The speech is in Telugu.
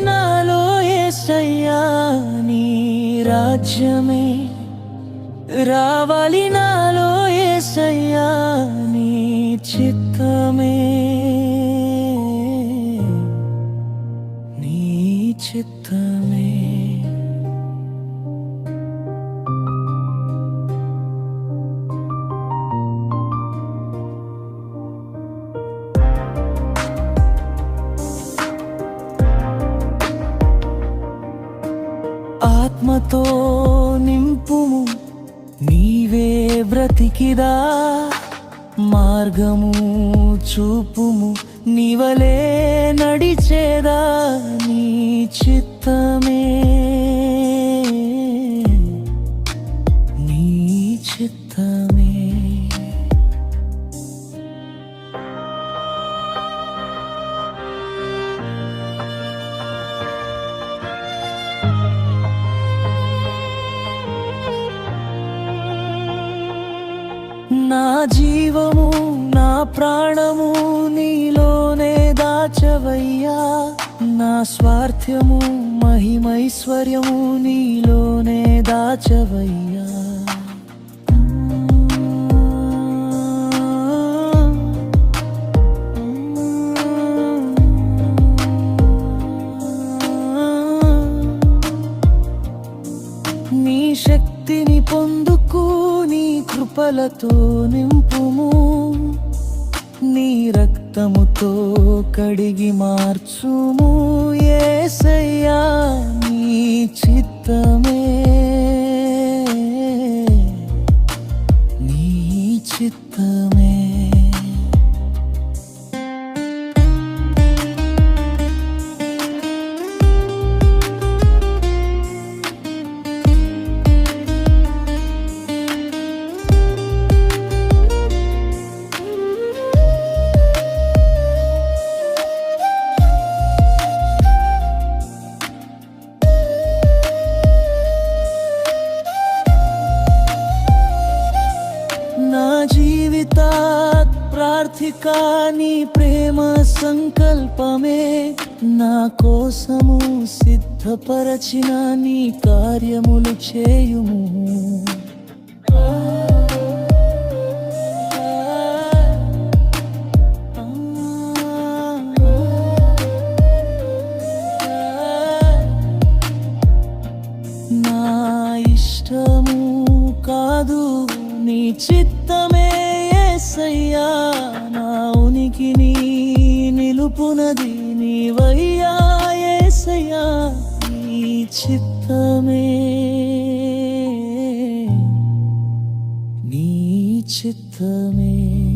నాలో ఏసయ్యా నీ రాజ్యమే. రావాలి నాలో ఏసయ్యా నీ చిత్తమే. నీ చిత్తమే ఆత్మతో నింపుము. నీవే బ్రతికిదా. మార్గము చూపుము. నీవలే నడిచేదా. నీ చిత్తమే. నా జీవము నా ప్రాణము నీలోనే దాచవయ్యా. నా స్వార్థ్యము మహిమైశ్వర్యము నీలోనే దాచవయ్యా. పొందుకు నీ కృపలతో నింపుము. నీ రక్తముతో కడిగి మార్చుము. ఏసయ్యా నీ చిత్తమే. ప్రార్థిక నీ ప్రేమ సంకల్పమే నా కోసము సిద్ధపరచిన నీ కార్యములు చేయుము. నా ఇష్టము కాదు నీ చిత్తమే యేసయ్యా నిలుపునది నీవయ్యా యేసయ్యా నీ చిత్తమే. నీ చిత్తమే.